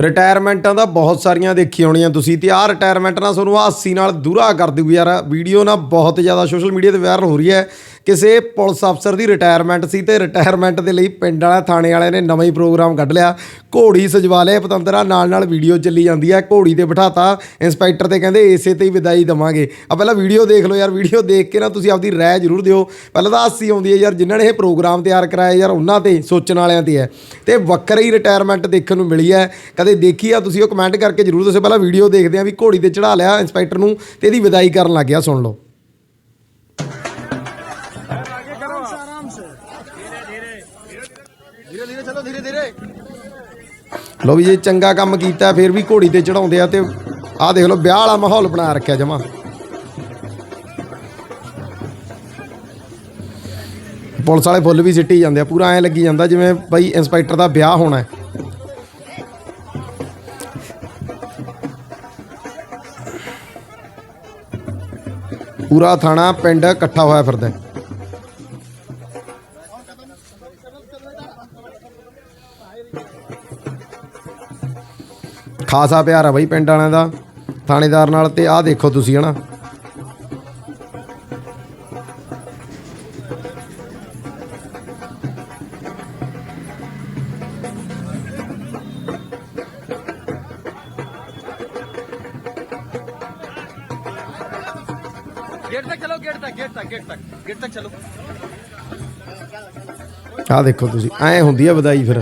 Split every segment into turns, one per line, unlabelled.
ਰਿਟਾਇਰਮੈਂਟਾਂ ਦਾ ਬਹੁਤ ਸਾਰੀਆਂ ਦੇਖੀ ਹੋਣੀਆਂ ਤੁਸੀਂ ਤੇ ਆਹ ਰਿਟਾਇਰਮੈਂਟ ਨਾਲ ਤੁਹਾਨੂੰ ਹਾਸੀ ਨਾਲ ਦੂਰਾ ਕਰ ਦਿਓ ਯਾਰ। ਵੀਡੀਓ ਨਾ ਬਹੁਤ ਜ਼ਿਆਦਾ ਸੋਸ਼ਲ ਮੀਡੀਆ ਤੇ ਵਾਇਰਲ ਹੋ ਰਹੀ ਹੈ। ਕਿਸੇ ਪੁਲਿਸ ਅਫਸਰ ਦੀ ਰਿਟਾਇਰਮੈਂਟ ਸੀ ਤੇ ਰਿਟਾਇਰਮੈਂਟ ਦੇ ਲਈ ਪਿੰਡ ਵਾਲਾ, ਥਾਣੇ ਵਾਲਿਆਂ ਨੇ ਨਵਾਂ ਹੀ ਪ੍ਰੋਗਰਾਮ ਕੱਢ ਲਿਆ। ਘੋੜੀ ਸਜਵਾ ਲਿਆ ਪਤੰਦਰਾ ਨਾਲ ਨਾਲ ਵੀਡੀਓ ਚੱਲੀ ਜਾਂਦੀ ਹੈ ਘੋੜੀ ਤੇ ਬਿਠਾਤਾ ਇੰਸਪੈਕਟਰ ਤੇ ਕਹਿੰਦੇ ਏਸੇ ਤੇ ਹੀ ਵਿਦਾਈ ਦਵਾਂਗੇ। ਆ ਪਹਿਲਾਂ ਵੀਡੀਓ ਦੇਖ ਲਓ ਯਾਰ ਵੀਡੀਓ ਦੇਖ ਕੇ ਨਾ ਤੁਸੀਂ ਆਪਦੀ ਰਾਏ ਜ਼ਰੂਰ ਦਿਓ। ਪਹਿਲਾਂ ਤਾਂ ਹਾਸੀ ਆਉਂਦੀ ਹੈ ਯਾਰ, ਜਿਨ੍ਹਾਂ ਨੇ ਇਹ ਪ੍ਰੋਗਰਾਮ ਤਿਆਰ ਕਰਾਇਆ ਯਾਰ, ਉਹਨਾਂ ਤੇ, ਸੋਚਣ ਵਾਲਿਆਂ ਤੇ ਹੈ। ਤੇ ਵੱਖਰੀ ਹੀ ਰਿਟਾਇਰਮੈਂਟ ਦੇਖਣ ਨੂੰ ਮਿਲੀ ਹੈ। ਕਦੇ ਦੇਖੀ ਆ ਤੁਸੀਂ ਉਹ ਕਮੈਂਟ ਕਰਕੇ ਜ਼ਰੂਰ ਦੱਸੋ ਪਹਿਲਾਂ ਵੀਡੀਓ ਦੇਖਦੇ ਆ ਵੀ ਘੋੜੀ ਤੇ ਚੜਾ ਲਿਆ ਇੰਸਪੈਕਟਰ ਨੂੰ ਤੇ ਇਹਦੀ ਵਿਦਾਈ ਕਰਨ ਲੱਗ ਗਿਆ, ਸੁਣ ਲਓ। ਲੋ ਵੀ ਜੇ ਚੰਗਾ ਕੰਮ ਕੀਤਾ, ਫਿਰ ਵੀ ਘੋੜੀ ਤੇ ਚੜਾਉਂਦੇ ਆ ਤੇ ਆਹ ਦੇਖ ਲਓ, ਵਿਆਹ ਵਾਲਾ ਮਾਹੌਲ ਬਣਾ ਰੱਖਿਆ ਜਮਾ ਪੁਲਿਸ ਵਾਲੇ ਫੁੱਲ ਵੀ ਸਿੱਟੀ ਜਾਂਦੇ ਆ, ਪੂਰਾ ਐਂ ਲੱਗੀ ਜਾਂਦਾ ਜਿਵੇਂ ਬਈ ਇੰਸਪੈਕਟਰ ਦਾ ਵਿਆਹ ਹੋਣਾ ਹੈ ਪੂਰਾ ਥਾਣਾ, ਪਿੰਡ ਇਕੱਠਾ ਹੋਇਆ ਫਿਰਦਾ ਹੈ। ਖਾਸਾ ਪਿਆਰ ਆ ਬਈ ਪਿੰਡ ਵਾਲਿਆਂ ਦਾ ਥਾਣੇਦਾਰ ਨਾਲ ਤੇ ਆਹ ਦੇਖੋ ਤੁਸੀਂ ਹਨਾ
गेट तक चलो गेट तक गेट तक गेट तक गेट तक चलो
ਆਹ ਦੇਖੋ ਤੁਸੀਂ ਐਂ ਹੁੰਦੀ ਆ ਵਧਾਈ ਫਿਰ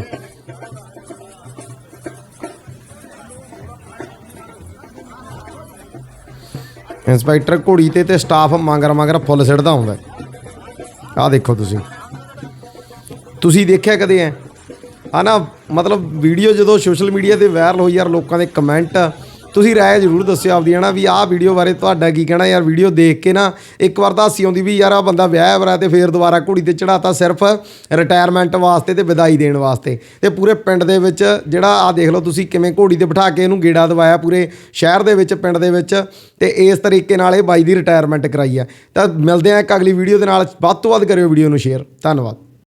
ਇੰਸਪੈਕਟਰ ਘੋੜੀ ਤੇ ਤੇ ਸਟਾਫ ਮੰਗਰ ਮੰਗਰ ਫੁੱਲ ਸਿੱਟਦਾ ਹੁੰਦਾ। ਆਹ ਦੇਖੋ ਤੁਸੀਂ। ਤੁਸੀਂ ਦੇਖਿਆ ਕਦੇ ਐ? ਆ ਨਾ ਮਤਲਬ ਵੀਡੀਓ ਜਦੋਂ ਸੋਸ਼ਲ ਮੀਡੀਆ ਤੇ ਵਾਇਰਲ ਹੋਈ ਯਾਰ, ਲੋਕਾਂ ਦੇ ਕਮੈਂਟ ਤੁਸੀਂ ਰਾਏ ਜ਼ਰੂਰ ਦੱਸਿਓ ਆਪਦੀ, ਹਨਾ, ਵੀ ਆਹ ਵੀਡੀਓ ਬਾਰੇ ਤੁਹਾਡਾ ਕੀ ਕਹਿਣਾ? ਯਾਰ ਵੀਡੀਓ ਦੇਖ ਕੇ ਨਾ, ਇੱਕ ਵਾਰ ਤਾਂ ਹਾਸੀ ਆਉਂਦੀ ਵੀ ਯਾਰ ਆ ਬੰਦਾ ਵਿਆਹ ਵਰਾ ਤੇ ਫੇਰ ਦੁਬਾਰਾ ਘੋੜੀ ਤੇ ਚੜਾਤਾ ਸਿਰਫ ਰਿਟਾਇਰਮੈਂਟ ਵਾਸਤੇ ਤੇ ਵਿਦਾਈ ਦੇਣ ਵਾਸਤੇ। ਤੇ ਪੂਰੇ ਪਿੰਡ ਦੇ ਵਿੱਚ ਜਿਹੜਾ ਆ ਦੇਖ ਲਓ ਤੁਸੀਂ ਕਿਵੇਂ ਘੋੜੀ ਤੇ ਬਿਠਾ ਕੇ ਇਹਨੂੰ ਗੇੜਾ ਦਵਾਇਆ ਪੂਰੇ ਸ਼ਹਿਰ ਦੇ ਵਿੱਚ, ਪਿੰਡ ਦੇ ਵਿੱਚ, ਤੇ ਇਸ ਤਰੀਕੇ ਨਾਲ ਇਹ ਬਾਈ ਦੀ ਰਿਟਾਇਰਮੈਂਟ ਕਰਾਈ ਆ। ਤਾਂ ਮਿਲਦੇ ਆ ਇੱਕ ਅਗਲੀ ਵੀਡੀਓ ਦੇ ਨਾਲ। ਵੱਧ ਤੋਂ ਵੱਧ ਕਰਿਓ ਵੀਡੀਓ ਨੂੰ ਸ਼ੇਅਰ ਧੰਨਵਾਦ।